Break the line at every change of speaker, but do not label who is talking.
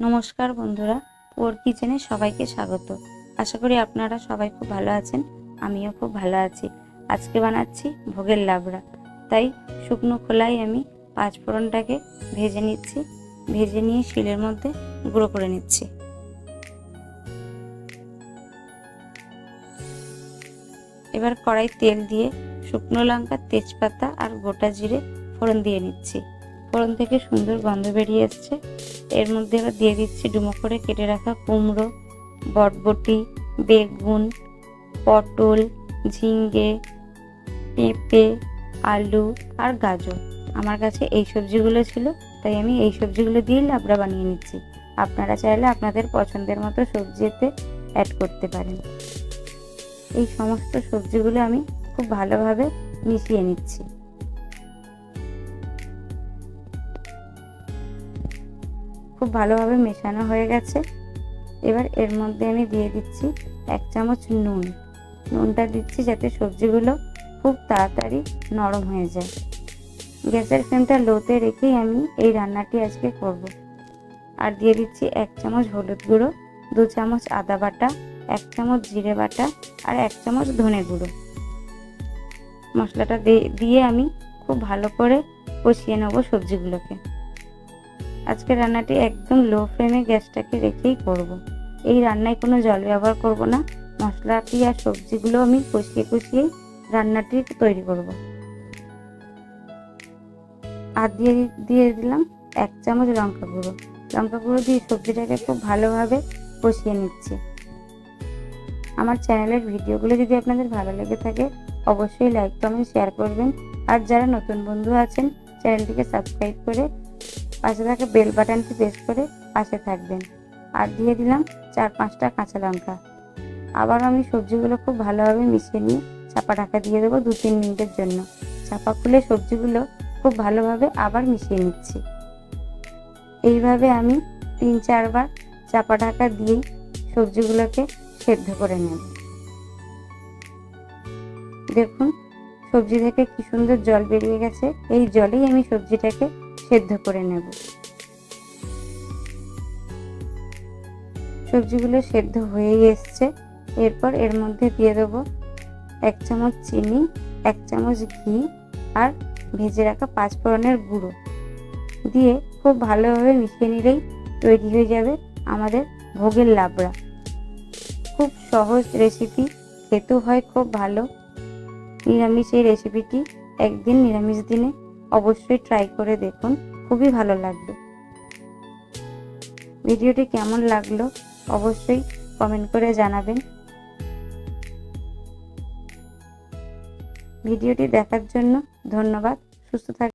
নমস্কার বন্ধুরা ওর কিচেনে সবাইকে স্বাগত। আশা করি আপনারা সবাই খুব ভালো আছেন, আমিও খুব ভালো আছি। আজকে বানাচ্ছি ভোগের লাবড়া। তাই শুকনো খোলায় আমি পাঁচ ফোড়নটাকে ভেজে নিচ্ছি, ভেজে নিয়ে শিলের মধ্যে গুঁড়ো করে নিচ্ছি। এবার কড়াই তেল দিয়ে শুকনো লঙ্কা, তেজপাতা আর গোটা জিরে ফোড়ন দিয়ে নিচ্ছি। ফোড়ন থেকে সুন্দর গন্ধ বেরিয়ে এসছে। এর মধ্যে এবার দিয়ে দিচ্ছি ডুমো করে কেটে রাখা কুমড়ো, বটবটি, বেগুন, পটল ঝিঙ্গে পেঁপে, আলু আর গাজর। আমার কাছে এই সবজিগুলো ছিল, তাই আমি এই সবজিগুলো দিয়ে লাবড়া বানিয়ে নিচ্ছি। আপনারা চাইলে আপনাদের পছন্দের মতো সবজি এতে অ্যাড করতে পারেন। এই সমস্ত সবজিগুলো আমি খুব ভালোভাবে মিশিয়ে নিচ্ছি। খুব ভালোভাবে মেশানো হয়ে গেছে। এবার এর মধ্যে আমি দিয়ে দিচ্ছি এক চামচ নুন। নুনটা দিচ্ছি যাতে সবজিগুলো খুব তাড়াতাড়ি নরম হয়ে যায়। গ্যাসের ফ্লেমটা লোতে রেখেই আমি এই রান্নাটি আজকে করব। আর দিয়ে দিচ্ছি এক চামচ হলুদ গুঁড়ো, দু চামচ আদা বাটা, এক চামচ জিরে বাটা আর এক চামচ ধনে গুঁড়ো। মশলাটা দিয়ে আমি খুব ভালো করে কষিয়ে নেব সবজিগুলোকে। আজকে রান্নাটি একদম লো ফ্লেমে গ্যাসটাকে রেখেই করব। এই রান্নায় কোনো জল ব্যবহার করব না মশলাটি আর সবজিগুলো আমি কষিয়ে কষিয়েই রান্নাটি তৈরি করব। আর দিয়ে দিয়ে দিলাম এক চামচ লঙ্কা গুঁড়ো লঙ্কা গুঁড়ো দিয়ে সবজিটাকে খুব ভালোভাবে কষিয়ে নিচ্ছি আমার চ্যানেলের ভিডিওগুলো যদি আপনাদের ভালো লেগে থাকে, অবশ্যই লাইক, কমেন্ট, শেয়ার করবেন আর যারা নতুন বন্ধু আছেন, চ্যানেলটিকে সাবস্ক্রাইব করে পাশে থাকা বেল বাটনটি প্রেস করে পাশে থাকবেন। আর দিয়ে দিলাম চার পাঁচটা কাঁচা লঙ্কা। আবার আমি সবজিগুলো খুব ভালোভাবে মিশিয়ে নিয়ে চাপা ঢাকা দিয়ে দেবো দু তিন মিনিটের জন্য। চাপা খুলে সবজিগুলো খুব ভালোভাবে আবার মিশিয়ে নিচ্ছি। এইভাবে আমি তিন চারবার চাপা ঢাকা দিয়েই সবজিগুলোকে সেদ্ধ করে নেব। দেখুন, সবজি থেকে কি সুন্দর জল বেরিয়ে গেছে। এই জলেই আমি সবজিটাকে সেদ্ধ করে নেব। সবজিগুলো সেদ্ধ হয়েই এসছে। এরপর এর মধ্যে দিয়ে দেবো এক চামচ চিনি, এক চামচ ঘি আর ভেজে রাখা পাঁচ ফোড়নের গুঁড়ো। দিয়ে খুব ভালোভাবে মিশিয়ে নিলেই তৈরি হয়ে যাবে আমাদের ভোগের লাবড়া। খুব সহজ রেসিপি, খেতেও হয় খুব ভালো। নিরামিষ এই রেসিপিটি একদিন নিরামিষ দিনে অবশ্যই ট্রাই করে দেখুন, খুবই ভালো লাগবে। ভিডিওটি কেমন লাগল অবশ্যই কমেন্ট করে জানাবেন। ভিডিওটি দেখার জন্য ধন্যবাদ, সুস্থ থাক